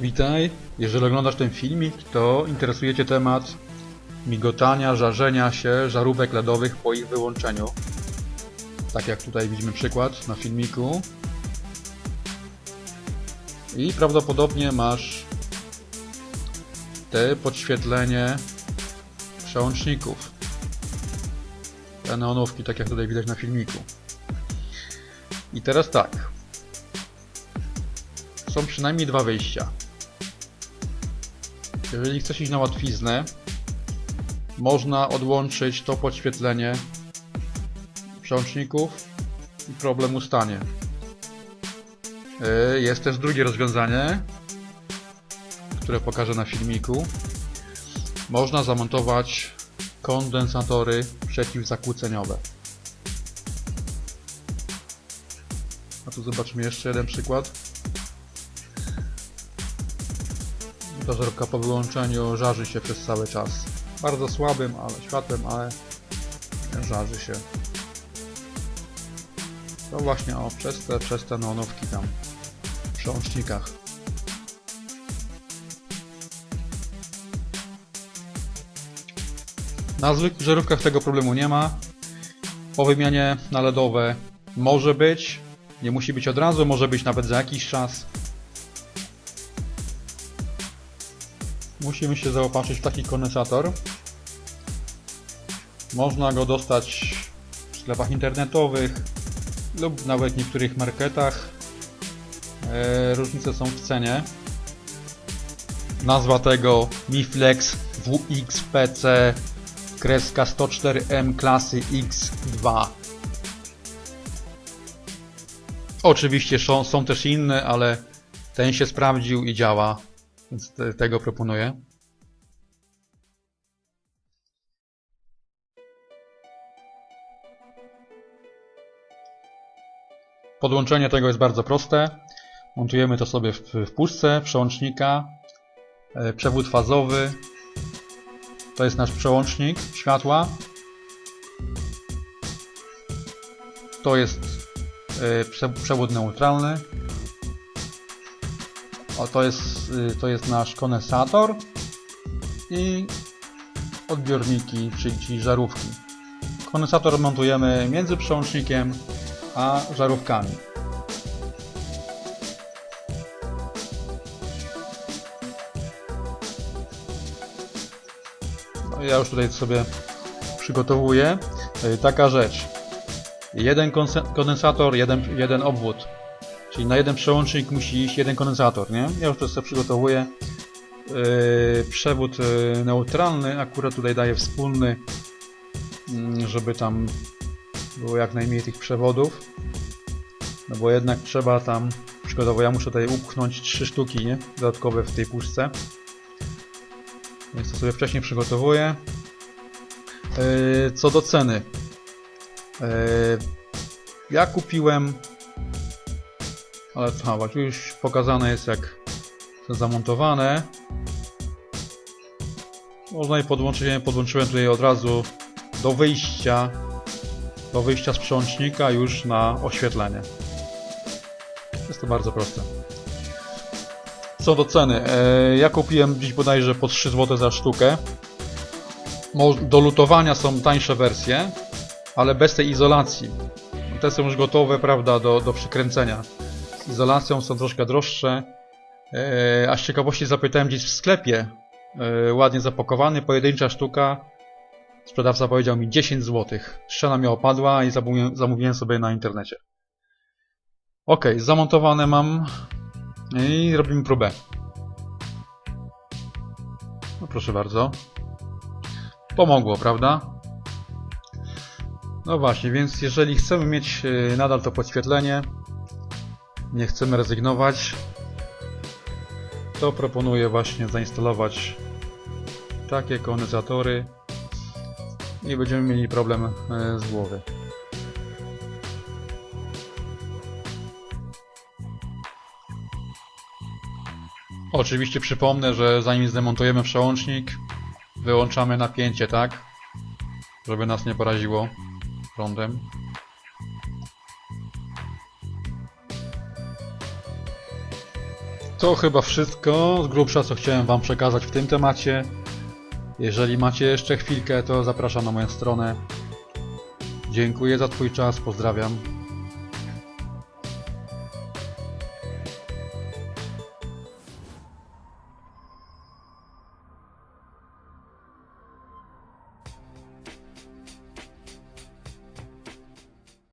Witaj. Jeżeli oglądasz ten filmik, to interesuje Cię temat migotania, żarzenia się żarówek LEDowych po ich wyłączeniu. Tak jak tutaj widzimy przykład na filmiku. I prawdopodobnie masz te podświetlenie przełączników. Te neonówki, tak jak tutaj widać na filmiku. I teraz tak. Są przynajmniej dwa wyjścia. Jeżeli chcesz iść na łatwiznę, można odłączyć to podświetlenie przełączników i problem ustanie. Yy, Jest też drugie rozwiązanie, które pokażę na filmiku. Można zamontować kondensatory przeciwzakłóceniowe. A tu zobaczmy jeszcze jeden przykład. Ta żarówka po wyłączeniu żarzy się przez cały czas. Bardzo słabym ale światłem, ale żarzy się. To właśnie o, przez te, przez te neonówki tam w przełącznikach. Na zwykłych żarówkach tego problemu nie ma. Po wymianie na LEDowe może być. Nie musi być od razu, może być nawet za jakiś czas. Musimy się zaopatrzyć w taki kondensator. Można go dostać w sklepach internetowych lub nawet w niektórych marketach. E, różnice są w cenie. Nazwa tego Miflex WXPC kreska 104M klasy X2. Oczywiście są, są też inne, ale ten się sprawdził i działa, więc te, tego proponuję. Podłączenie tego jest bardzo proste. Montujemy to sobie w, w puszce przełącznika. E, Przewód fazowy. To jest nasz przełącznik światła. To jest e, prze, przewód neutralny. O, to jest, y, to jest nasz kondensator i odbiorniki, czyli, żarówki. Kondensator montujemy między przełącznikiem a żarówkami. No, ja już tutaj sobie przygotowuję. Y, Taka rzecz. Jeden kondensator, jeden, jeden obwód. Czyli na jeden przełącznik musi iść jeden kondensator, nie? Ja już to sobie przygotowuję. Yy, przewód yy, neutralny, akurat tutaj daję wspólny, mm, żeby tam było jak najmniej tych przewodów. No bo jednak trzeba tam, przykładowo ja muszę tutaj upchnąć trzy sztuki, nie? Dodatkowe w tej puszce. Więc to sobie wcześniej przygotowuję. Yy, co do ceny. Yy, ja kupiłem ale tu już pokazane jest jak to zamontowane. Można je podłączyć, podłączyłem tutaj od razu do wyjścia do wyjścia z przełącznika już na oświetlenie. Jest to bardzo proste. Co do ceny, e, ja kupiłem gdzieś bodajże po 3 zł za sztukę. Do lutowania są tańsze wersje, ale bez tej izolacji. Te są już gotowe, prawda, do, do przykręcenia z izolacją są troszkę droższe. E, a z ciekawości zapytałem gdzieś w sklepie, e, ładnie zapakowany, pojedyncza sztuka. Sprzedawca powiedział mi 10 zł. Ściana mi opadła i zamówiłem, zamówiłem sobie na internecie. Ok, zamontowane mam i robimy próbę. No proszę bardzo. Pomogło, prawda? No właśnie, więc jeżeli chcemy mieć e, nadal to podświetlenie, nie chcemy rezygnować, to proponuję właśnie zainstalować takie kondensatory i będziemy mieli problem e, z głowy. Oczywiście przypomnę, że zanim zdemontujemy przełącznik, wyłączamy napięcie, tak? Żeby nas nie poraziło prądem. To chyba wszystko z grubsza, co chciałem Wam przekazać w tym temacie. Jeżeli macie jeszcze chwilkę, to zapraszam na moją stronę. Dziękuję za Twój czas, pozdrawiam.